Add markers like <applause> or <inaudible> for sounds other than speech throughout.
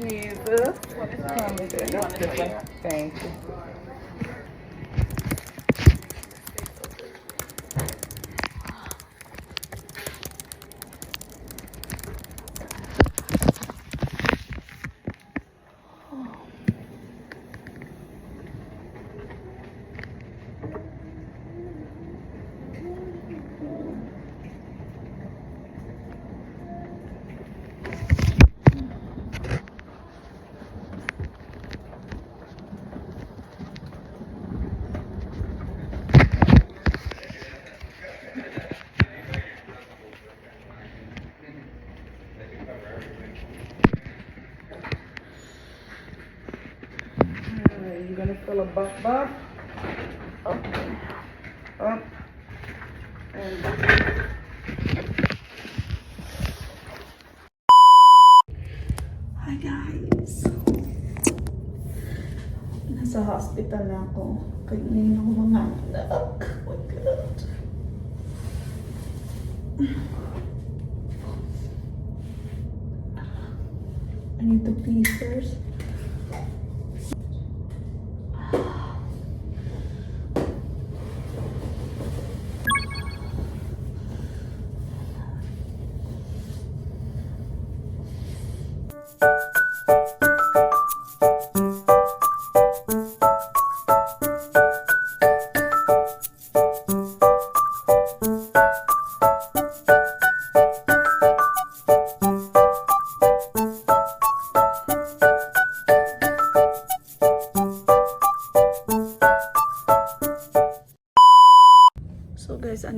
Jesus. What is wrong with it? Thank you. Hospital na ako. Kanina ako mga anak. Oh my God. I need to pee.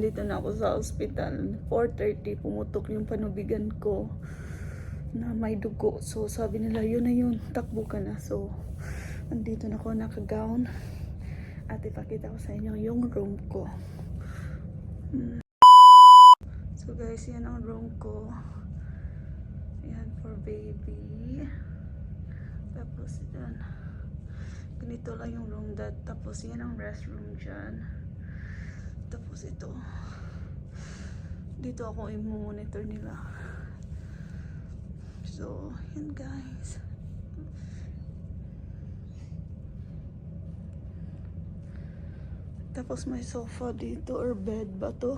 So guys, andito na ako sa hospital. 4.30, pumutok yung panubigan ko na may dugo. So sabi nila, yun na yun, takbo ka na. So, andito na ako nakagown. At ipakita ko sa inyo yung room ko. Mm. So guys, yan ang room ko. Yan for baby. Tapos yan. Ganito lang yung room that. Tapos yan ang restroom dyan. Tapos ito. Dito ako i-monitor nila. So, yan guys. Tapos may sofa dito or bed ba to?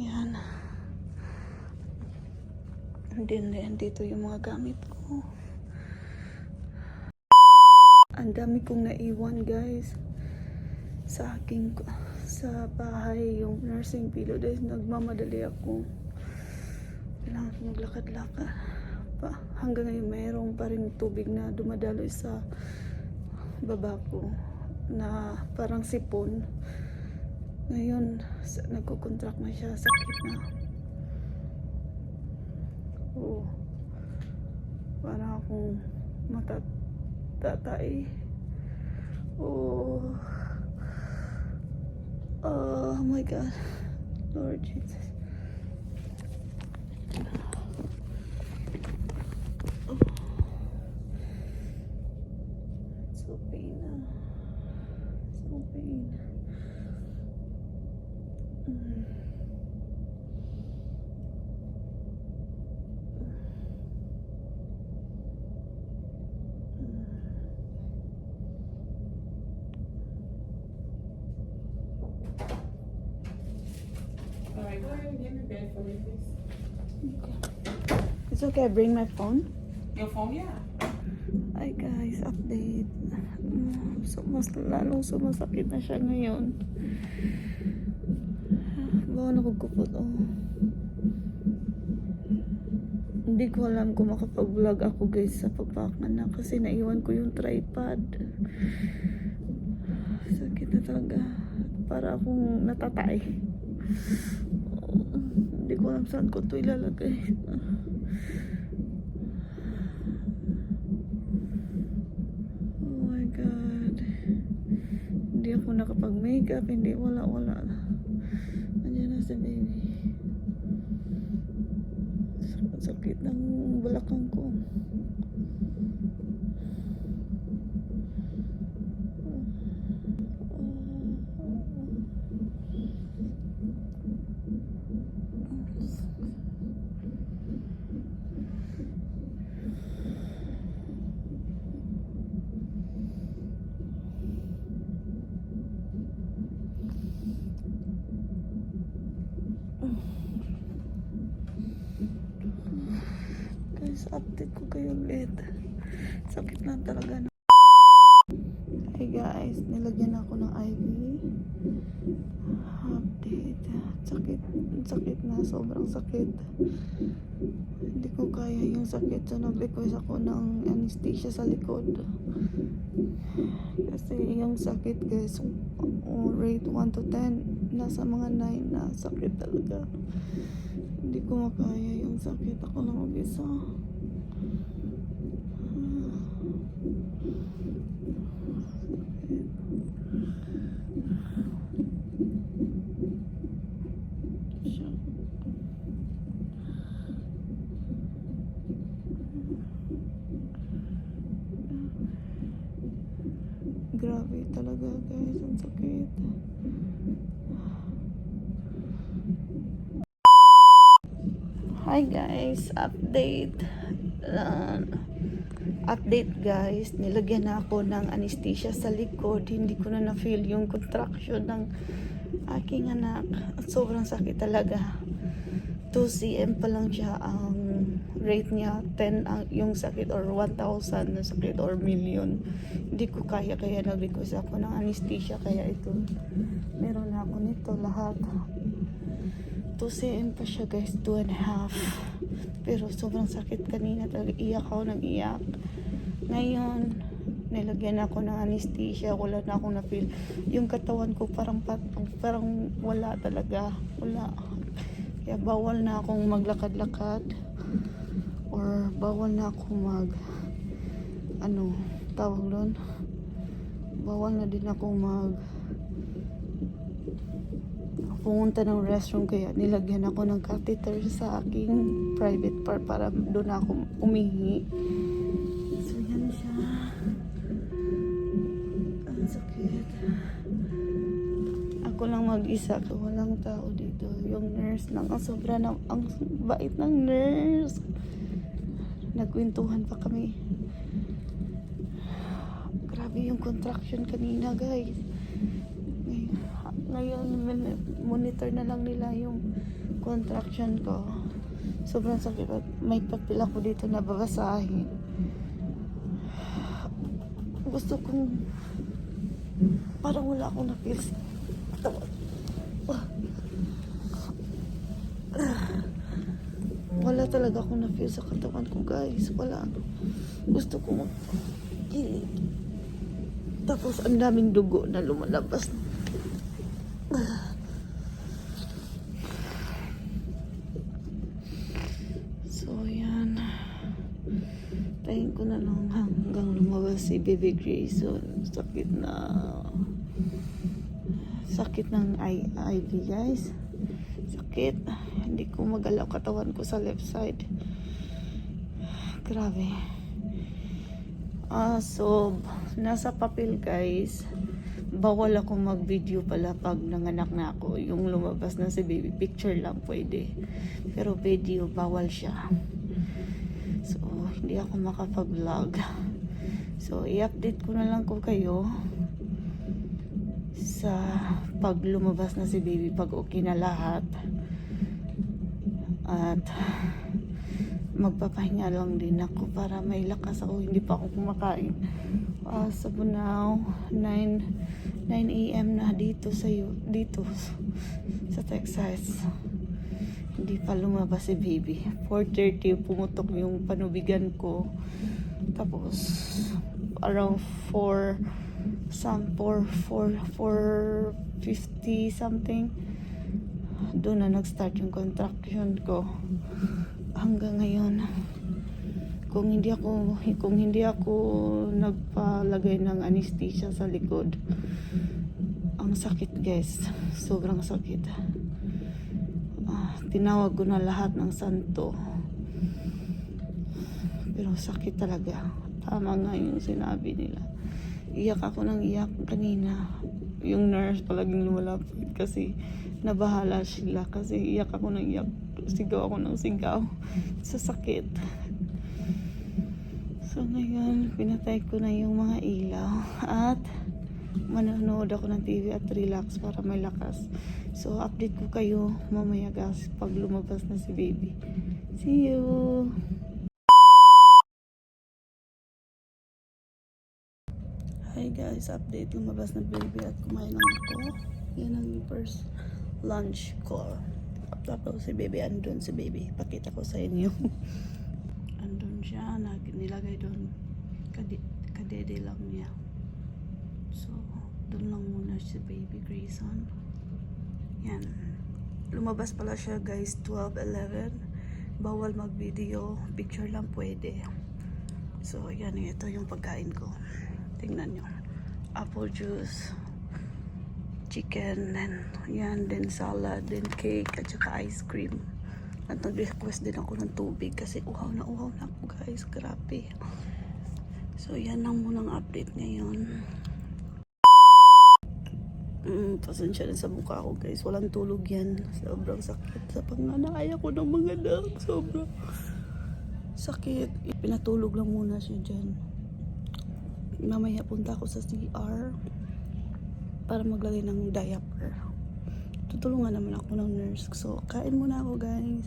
Yan. And then, then dito yung mga gamit ko. Ang dami kong naiwan guys sa aking sa bahay yung nursing pillow dahil nagmamadali ako. Kailangan ko maglakad-lakad. Pa hanggang ngayon mayroong pa rin tubig na dumadaloy sa baba ko na parang sipon. Ngayon nagko-contract na siya sakit na. Oo. Parang akong matatatay oh Oh my God. Lord Jesus. Please. It's okay, I bring my phone. Your phone, yeah. Hi guys, update. Mm, So, mas lalong sumasakit na siya ngayon. Bawa na kugkupot, oh. Hindi ko alam kung makapag-vlog ako guys sa pagpakan na kasi naiwan ko yung tripod. Sakit na talaga. Para akong natatay. Ko alam saan ko ito ilalagay. Oh my God. Hindi ako nakapag-makeup. Hindi, wala, wala. Andiyan na si baby. Sakit ng balakang ko. guys, kayo ulit. Sakit na talaga na. Hey guys, nilagyan ako ng IV. Update. Sakit, sakit na, sobrang sakit. Hindi ko kaya yung sakit. So, nag-request ako ng anesthesia sa likod. Kasi yung sakit guys, oh, rate 1 to 10, nasa mga 9 na sakit talaga. Hindi ko makaya yung sakit. Ako lang mag-isa. Siya. Grabe talaga guys, ang sakit. Hi guys, update. Uh, update guys, nilagyan na ako ng anesthesia sa likod. Hindi ko na na-feel yung contraction ng aking anak. Sobrang sakit talaga. 2 cm pa lang siya ang rate niya 10 ang yung sakit or 1,000 na sakit or million hindi ko kaya kaya nag-request ako ng anesthesia kaya ito. Meron na ako nito lahat. 2 cm pa siya guys. 2 and a half. Pero sobrang sakit kanina talaga. Iyak ako nag iyak ngayon nilagyan ako ng anesthesia. Wala na akong na-feel. Yung katawan ko parang parang wala talaga. Wala. Kaya bawal na akong maglakad-lakad. Or bawal na akong mag ano tawag doon? Bawal na din akong mag pumunta ng restroom kaya nilagyan ako ng catheter sa aking private part para doon ako umihi. So yan siya. Ang sakit. Ako lang mag-isa ko walang tao dito. Yung nurse lang ang sobra na ang bait ng nurse. Nagkwentuhan pa kami grabe yung contraction kanina guys Ngay- ngayon monitor na lang nila yung contraction ko sobrang sakit at may papel ako dito na babasahin gusto kong parang wala akong na-feel. Wala talaga akong na-feel sa katawan ko, guys. Wala. Gusto ko mag. Tapos, ang daming dugo na lumalabas. So, yan. Tayin ko na lang hanggang lumabas si Baby Grayson. Sakit na... Sakit ng IV, guys. Sakit. Hindi ko magalaw katawan ko sa left side. Grabe. Ah, so, nasa papel, guys. Bawal ako mag-video pala pag nanganak na ako. Yung lumabas na si baby, picture lang pwede. Pero video, bawal siya. So, hindi ako makapag-vlog. So, i-update ko na lang ko kayo sa pag lumabas na si baby, pag okay na lahat. At magpapahinga lang din ako para may lakas ako. Hindi pa ako kumakain. Uh, so now, 9, 9 a.m. na dito sa dito sa Texas. Hindi pa lumabas si baby. 4.30 pumutok yung panubigan ko. Tapos, around 4 some 4 4 450 something doon na nag-start yung contraction ko hanggang ngayon. Kung hindi ako kung hindi ako nagpalagay ng anesthesia sa likod ang sakit guys sobrang sakit. Ah, tinawag ko na lahat ng santo. Pero sakit talaga. Tama nga yung sinabi nila. Iyak ako ng iyak kanina. Yung nurse palaging lumalapit kasi nabahala sila kasi iyak ako ng iyak sigaw ako ng sigaw sa sakit. So ngayon, pinatay ko na yung mga ilaw at manonood ako ng TV at relax para may lakas. So update ko kayo mamaya guys pag lumabas na si baby. See you! Hi guys, update lumabas na baby at kumain lang ako. Yan ang first lunch ko. Tapos si baby, andun si baby. Pakita ko sa inyo. <laughs> andun siya, nilagay doon. Kadi, kadede lang niya. So, doon lang muna si baby Grayson. Yan. Lumabas pala siya guys, 12.11. Bawal mag-video. Picture lang pwede. So, yan. Ito yung pagkain ko. Tingnan nyo. Apple juice. Chicken. And yan. Then salad. Then cake. At saka ice cream. At nag-request din ako ng tubig kasi uhaw na uhaw na ako guys. Grabe. So, yan lang munang update ngayon. Mm, pasensya na sa mukha ko guys. Walang tulog yan. Sobrang sakit sa panganak. Ayaw ko ng mga anak. Sobrang sakit. Pinatulog lang muna siya dyan. Mamaya punta ako sa CR para maglagay ng diaper. Tutulungan naman ako ng nurse. So, kain muna ako guys.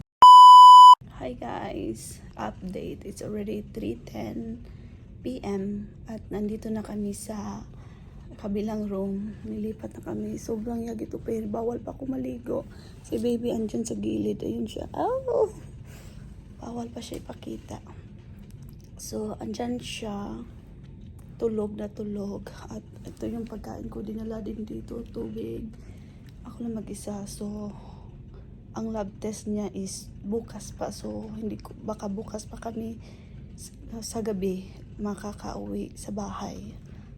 Hi guys. Update. It's already 3.10 p.m. At nandito na kami sa kabilang room. Nilipat na kami. Sobrang yagi to pero bawal pa ako maligo. Si baby andyan sa gilid. Ayun siya. Oh! Bawal pa siya ipakita. So, andyan siya. Tulog na tulog. At ito yung pagkain ko. Dinala din dito. Tubig. Ako lang mag-isa. So, ang lab test niya is bukas pa. So, hindi ko, baka bukas pa kami sa, sa gabi makakauwi sa bahay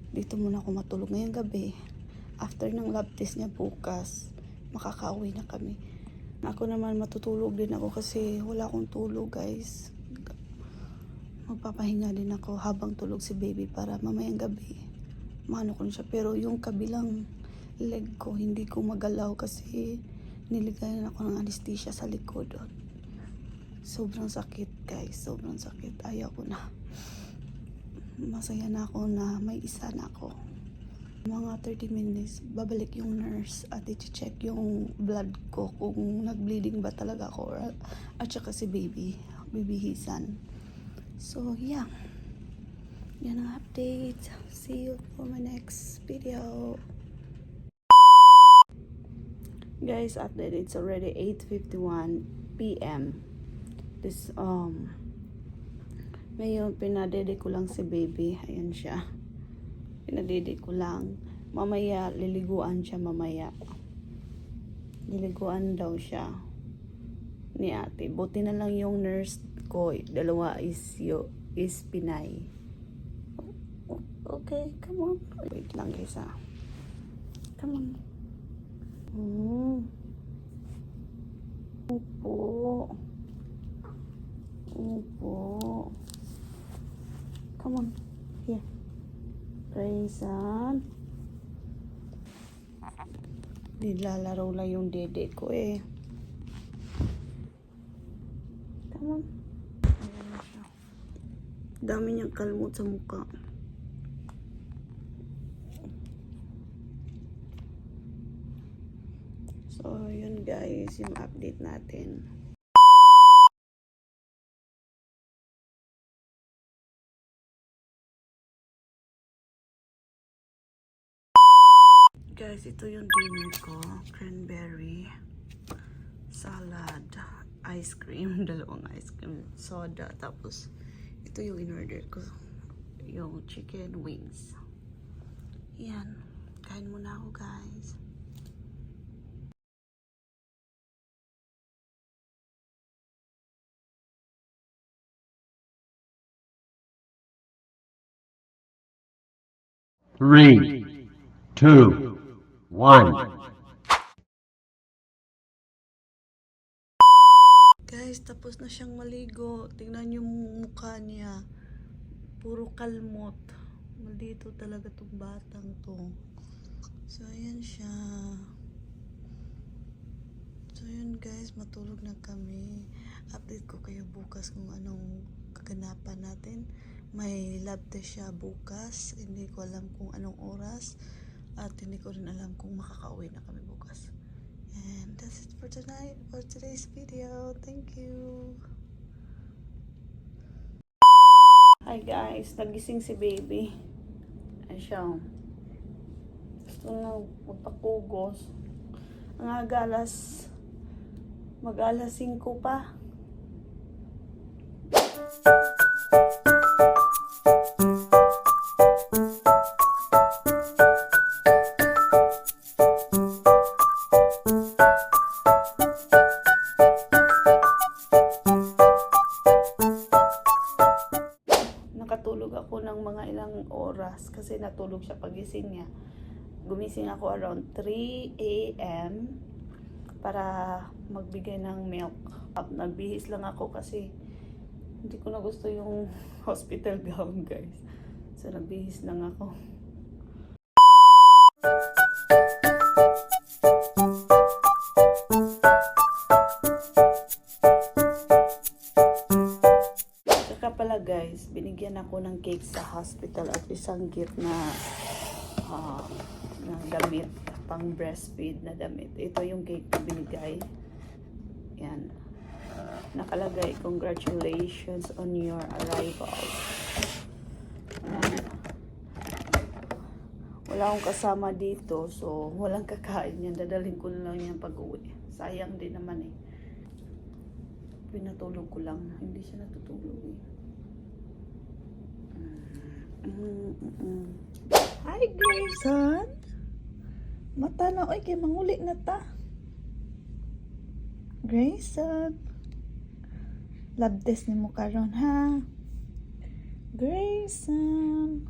dito muna ako matulog ngayong gabi. After ng lab test niya bukas, makakauwi na kami. Ako naman matutulog din ako kasi wala akong tulog guys. Magpapahinga din ako habang tulog si baby para mamayang gabi. Mano ko siya. Pero yung kabilang leg ko, hindi ko magalaw kasi niligayan ako ng anesthesia sa likod. Sobrang sakit guys, sobrang sakit. Ayaw ko na masaya na ako na may isa na ako. Mga 30 minutes, babalik yung nurse at i-check yung blood ko kung nag-bleeding ba talaga ako or, at saka si baby, bibihisan. So, yeah. Yan ang update. See you for my next video. Guys, update. It's already 8.51 p.m. This, um, ngayon, pinadede ko lang si baby. Ayan siya. Pinadede ko lang. Mamaya, liliguan siya mamaya. Liliguan daw siya ni ate. Buti na lang yung nurse ko. Dalawa is, yo, is Pinay. Okay, come on. Wait lang guys ah. Come on. Hmm. Upo. Upo. Come on. Here. Grayson. Nilalaro lang yung dede ko eh. Come on. Ayan na siya. Dami niyang kalmot sa mukha. So, yun guys, yung update natin. Guys, ito yung dinner ko. Cranberry, salad, ice cream, <laughs> dalawang ice cream, soda, tapos ito yung in-order ko. Yung chicken wings. Yan. Kain muna ako guys. Three, two, one. Guys, tapos na siyang maligo. Tingnan yung mukha niya. Puro kalmot. Maldito talaga tong batang to. So, ayan siya. So, yun guys, matulog na kami. Update ko kayo bukas kung anong kaganapan natin. May lab test siya bukas. Hindi ko alam kung anong oras. At hindi ko rin alam kung makakauwi na kami bukas. And that's it for tonight, for today's video. Thank you. Hi guys, nagising si baby. Ay siya. Gusto na magpakugos. Ang aga alas, mag alas 5 pa. nakatulog ilang oras kasi natulog siya pagising niya. Gumising ako around 3 a.m. para magbigay ng milk. Nagbihis lang ako kasi hindi ko na gusto yung <laughs> hospital gown guys. So nagbihis lang ako. Saka guys, binigyan ako ng cake sa hospital at isang gift na ah, na damit, pang breastfeed na damit. Ito yung cake na binigay. Yan. Nakalagay, congratulations on your arrival. Yan. Wala akong kasama dito, so walang kakain yan. Dadalhin ko na lang yan pag uwi. Sayang din naman eh. Pinatulog ko lang. Hindi siya natutulog eh. Mm, mm, mm. Hi, Grayson! Mata na, oy, kay manguli na ta. Grayson! Love test ni mo karon ha? Grayson!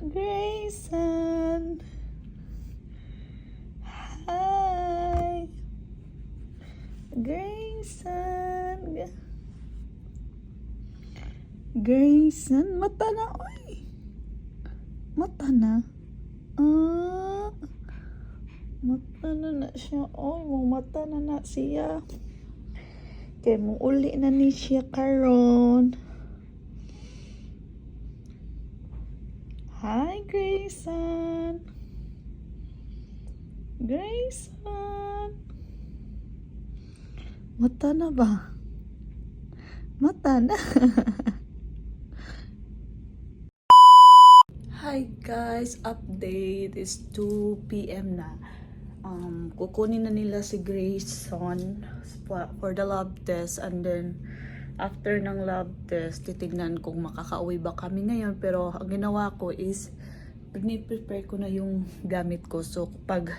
Grayson! Hi! Grayson! Grayson, mata na, oy. Mata na. Ah. Mata na na siya. Oy, mo mata na na siya. Kay mo uli na ni siya karon. Hi, Grayson. Grayson. Mata na ba? Mata na. <laughs> Hi guys, update is 2 p.m. na. Um, kukunin na nila si Grayson for, the lab test and then after ng lab test, titignan kung makakauwi ba kami ngayon. Pero ang ginawa ko is prepare ko na yung gamit ko. So pag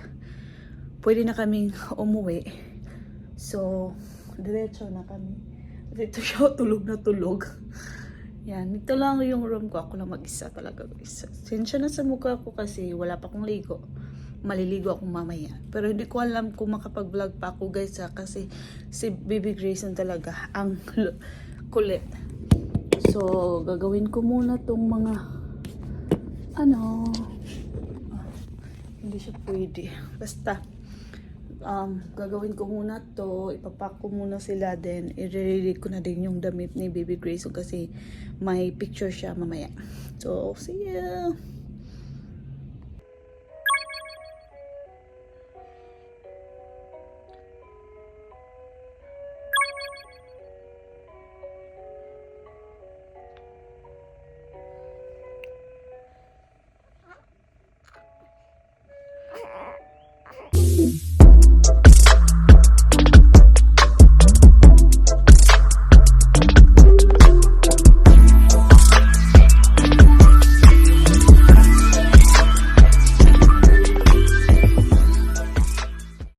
pwede na kaming umuwi, so diretso na kami. Dito siya <laughs> tulog na tulog. Yan, ito lang yung room ko. Ako lang mag-isa talaga guys. Sensya na sa mukha ko kasi wala pa akong ligo. Maliligo ako mamaya. Pero hindi ko alam kung makapag-vlog pa ako guys ha. Kasi si Baby Grayson talaga ang <laughs> kulit. So, gagawin ko muna tong mga ano ah, hindi siya pwede. Basta um, gagawin ko muna to, ipapak ko muna sila, then i-ready ko na din yung damit ni Baby Grayson kasi may picture siya mamaya. So, see ya!